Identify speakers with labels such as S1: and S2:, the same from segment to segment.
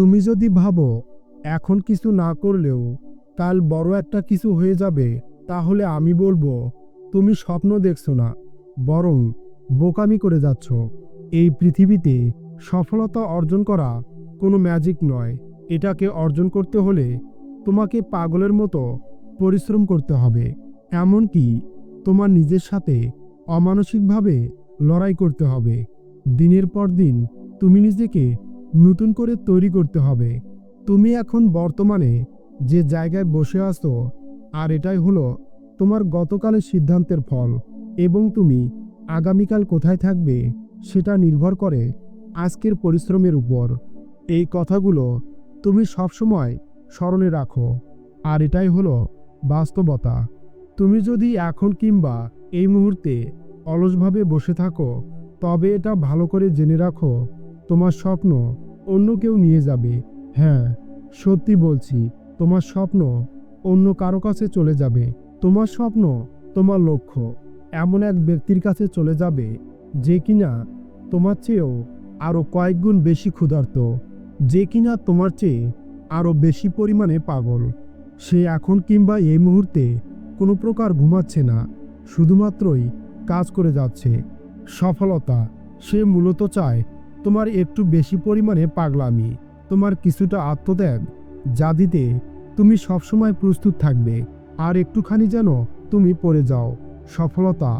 S1: তুমি যদি ভাবো, এখন কিছু না করলেও কাল বড় একটা কিছু হয়ে যাবে, তাহলে আমি বলব, তুমি স্বপ্ন দেখছ না, বরং বোকামি করে যাচ্ছ। এই পৃথিবীতে সফলতা অর্জন করা কোনো ম্যাজিক নয়। এটাকে অর্জন করতে হলে তোমাকে পাগলের মতো পরিশ্রম করতে হবে। এমনকি তোমার নিজের সাথে অমানসিকভাবে লড়াই করতে হবে। দিনের পর দিন তুমি নিজেকে নতুন করে তৈরি করতে হবে। তুমি এখন বর্তমানে যে জায়গায় বসে আছো, আর এটাই হলো তোমার গতকালের সিদ্ধান্তের ফল, এবং তুমি আগামীকাল কোথায় থাকবে সেটা নির্ভর করে আজকের পরিশ্রমের উপর। এই কথাগুলো তুমি সবসময় স্মরণে রাখো, আর এটাই হলো বাস্তবতা। তুমি যদি এখন কিংবা এই মুহূর্তে অলসভাবে বসে থাকো, তবে এটা ভালো করে জেনে রাখো তোমার স্বপ্ন অন্য কেউ নিয়ে যাবে। হ্যাঁ সত্যি বলছি, তোমার স্বপ্ন অন্য কারও কাছে চলে যাবে। তোমার স্বপ্ন তোমার লক্ষ্য। এমন এক ব্যক্তির কাছে চলে যাবে যে কিনা তোমার চেয়েও আরও কয়েক গুণ বেশি ক্ষুধার্ত, যে কিনা তোমার চেয়ে আরও বেশি পরিমাণে পাগল। সে এখন কিংবা এই মুহূর্তে কোনো প্রকার ঘুমাচ্ছে না, শুধুমাত্রই কাজ করে যাচ্ছে। সফলতা সে মূলত চায় তোমার একটু বেশি পরিমাণে পাগলামি, তোমার কিছুটা আত্মত্যাগ, যা দিতে তুমি সবসময় প্রস্তুত থাকবে। আর একটুখানি যেন তুমি পড়ে যাও। সফলতা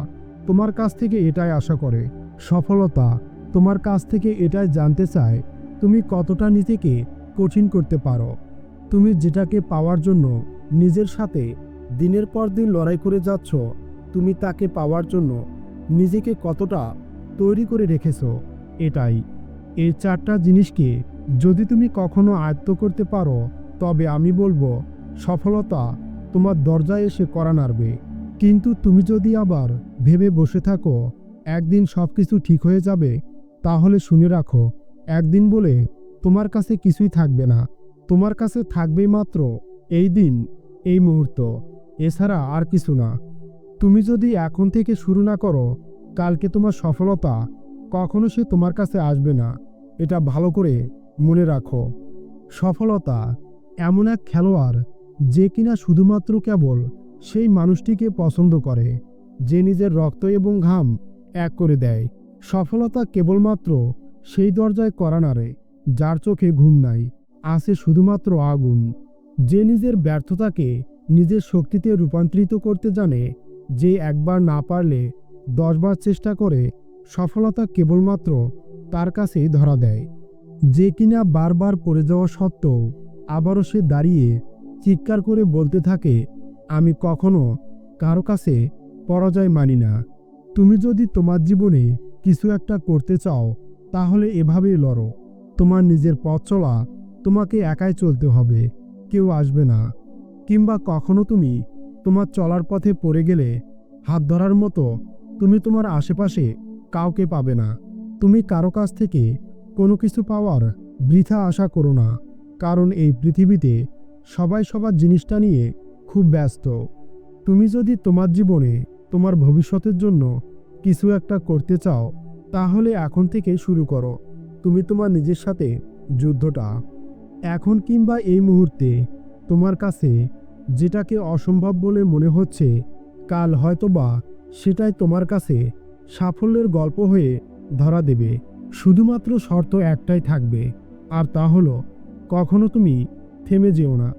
S1: তোমার কাছ থেকে এটাই আশা করে। সফলতা তোমার কাছ থেকে এটাই জানতে চায় তুমি কতটা নিজেকে কঠিন করতে পারো। তুমি যেটাকে পাওয়ার জন্য নিজের সাথে দিনের পর দিন লড়াই করে যাচ্ছ, তুমি তাকে পাওয়ার জন্য নিজেকে কতটা তৈরি করে রেখেছো। এটাই। এই চারটা জিনিসকে যদি তুমি কখনো আয়ত্ত করতে পারো, তবে আমি বলব, সফলতা তোমার দরজায় এসে করা নাড়বে। কিন্তু তুমি যদি আবার ভেবে বসে থাকো, একদিন সব কিছু ঠিক হয়ে যাবে, তাহলে শুনে রাখো, একদিন বলে তোমার কাছে কিছুই থাকবে না। তোমার কাছে থাকবেই মাত্র এই দিন, এই মুহূর্ত। এছাড়া আর কিছু না। তুমি যদি এখন থেকে শুরু না করো, কালকে তোমার সফলতা কখনো সে তোমার কাছে আসবে না। এটা ভালো করে মনে রাখো। সফলতা এমন এক খেলোয়াড় যে কিনা শুধুমাত্র কেবল সেই মানুষটিকে পছন্দ করে, যে নিজের রক্ত এবং ঘাম এক করে দেয়। সফলতা কেবলমাত্র সেই দরজায় করা নাড়ে যার চোখে ঘুম নাই, আছে শুধুমাত্র আগুন। যে নিজের ব্যর্থতাকে নিজের শক্তিতে রূপান্তরিত করতে জানে, যে একবার না পারলে দশবার চেষ্টা করে সফলতা কেবলমাত্র তার কাছেই ধরা দেয়। যে কিনা বারবার পড়ে যাওয়া সত্ত্বেও আবারও সে দাঁড়িয়ে চিৎকার করে বলতে থাকে, আমি কখনো কারও কাছে পরাজয় মানি না। তুমি যদি তোমার জীবনে কিছু একটা করতে চাও, তাহলে এভাবেই লড়ো। তোমার নিজের পথ চলা তোমাকে একাই চলতে হবে, কেউ আসবে না। কিংবা কখনো তুমি তোমার চলার পথে পড়ে গেলে হাত ধরার মতো তুমি তোমার আশেপাশে কাউকে পাবে না। তুমি কারও কাছ থেকে কোনো কিছু পাওয়ার বৃথা আশা করো না, কারণ এই পৃথিবীতে সবাই সবার জিনিসটা নিয়ে খুব ব্যস্ত। তুমি যদি তোমার জীবনে তোমার ভবিষ্যতের জন্য কিছু একটা করতে চাও, তাহলে এখন থেকে শুরু করো। তুমি তোমার নিজের সাথে যুদ্ধটা। এখন কিংবা এই মুহূর্তে তোমার কাছে যেটাকে অসম্ভব বলে মনে হচ্ছে, কাল হয়তোবা সেটাই তোমার কাছে সাফল্যের গল্প হয়ে ধরা দেবে। শুধুমাত্র শর্ত একটাই থাকবে, আর তা হলো, কখনো তুমি থেমে যেও না।